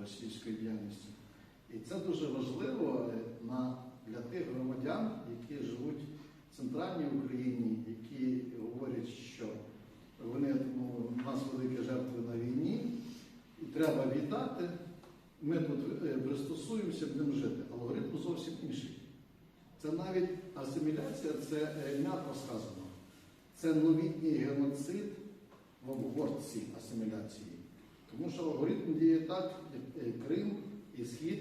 російської діяльності. І це дуже важливо е, для тих громадян, які живуть в центральній Україні, які говорять, що вони ну, у нас великі жертви на війні, і треба вітати. Ми тут е, пристосуємося, будемо жити. Алгоритм зовсім інший. Це навіть асиміляція, це е, м'яко сказано. Це новітній геноцид в обгортці асиміляції. Тому що алгоритм діє так, е, Крим і Схід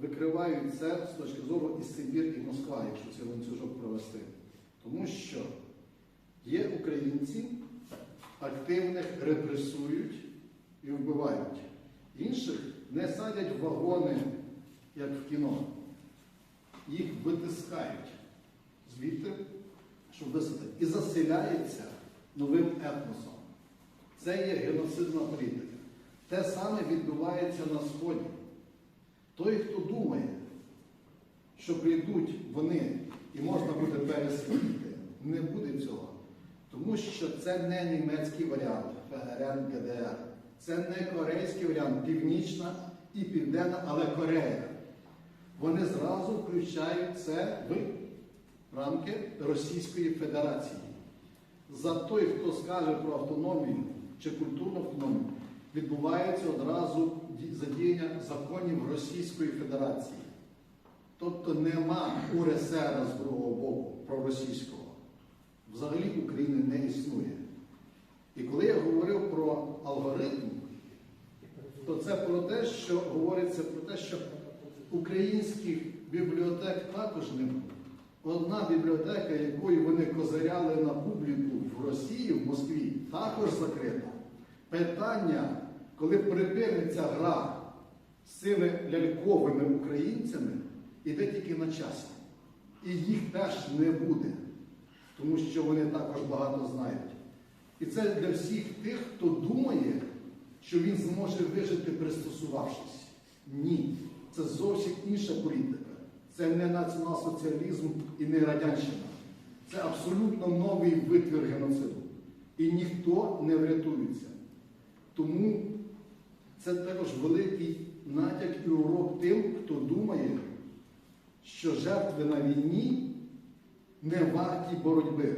викривають це з точки зору і Сибір, і Москва, якщо цей ланцюжок провести. Тому що є українці, активних репресують і вбивають. Інших не садять в вагони, як в кіно. Їх витискають звідти, щоб висадити. І заселяється новим етносом. Це є геноцидна політика. Те саме відбувається на Сході. Той, хто думає, що прийдуть вони і можна буде переслідити, не буде цього. Тому що це не німецький варіант ФРН, ГДР. Це не корейський варіант, північна і південна, але Корея. Вони зразу включають це в рамки Російської Федерації. За той, хто скаже про автономію чи культурну автономію, відбувається одразу ді- задіяння законів Російської Федерації. Тобто нема УРСР з другого боку проросійського. Взагалі України не існує. І коли я говорив про алгоритм, то це про те, що говориться про те, що українських бібліотек також не буде. Одна бібліотека, якою вони козиряли на публіку в Росії, в Москві, також закрита. Питання, коли припиниться гра з цими ляльковими українцями, іде тільки на часі. І їх теж не буде, тому що вони також багато знають. І це для всіх тих, хто думає, що він зможе вижити, пристосувавшись. Ні, це зовсім інша політика. Це не націонал-соціалізм і не радянщина. Це абсолютно новий витвір геноциду. І ніхто не врятується. Тому це також великий натяк і урок тим, хто думає, що жертви на війні не варті боротьби.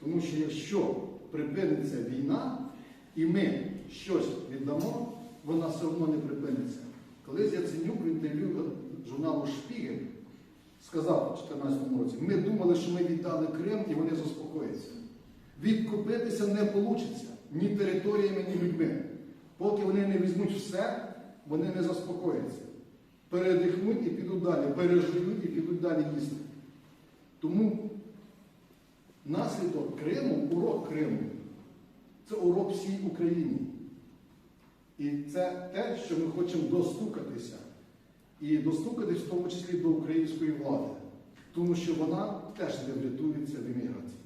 Тому що якщо припиниться війна і ми щось віддамо, вона все одно не припиниться. Колись Яценюк в інтерв'ю журналу Шпігель сказав у 2014 році, ми думали, що ми віддали Крим і вони заспокояться. Відкупитися не вийде ні територіями, ні людьми. Поки вони не візьмуть все, вони не заспокояться. Передихнуть і підуть далі, переживуть і підуть далі їсти. Тому наслідок Криму, урок Криму, це урок всій Україні. І це те, що ми хочемо достукатися. І достукатись в тому числі до української влади, тому що вона теж не врятується в імміграції.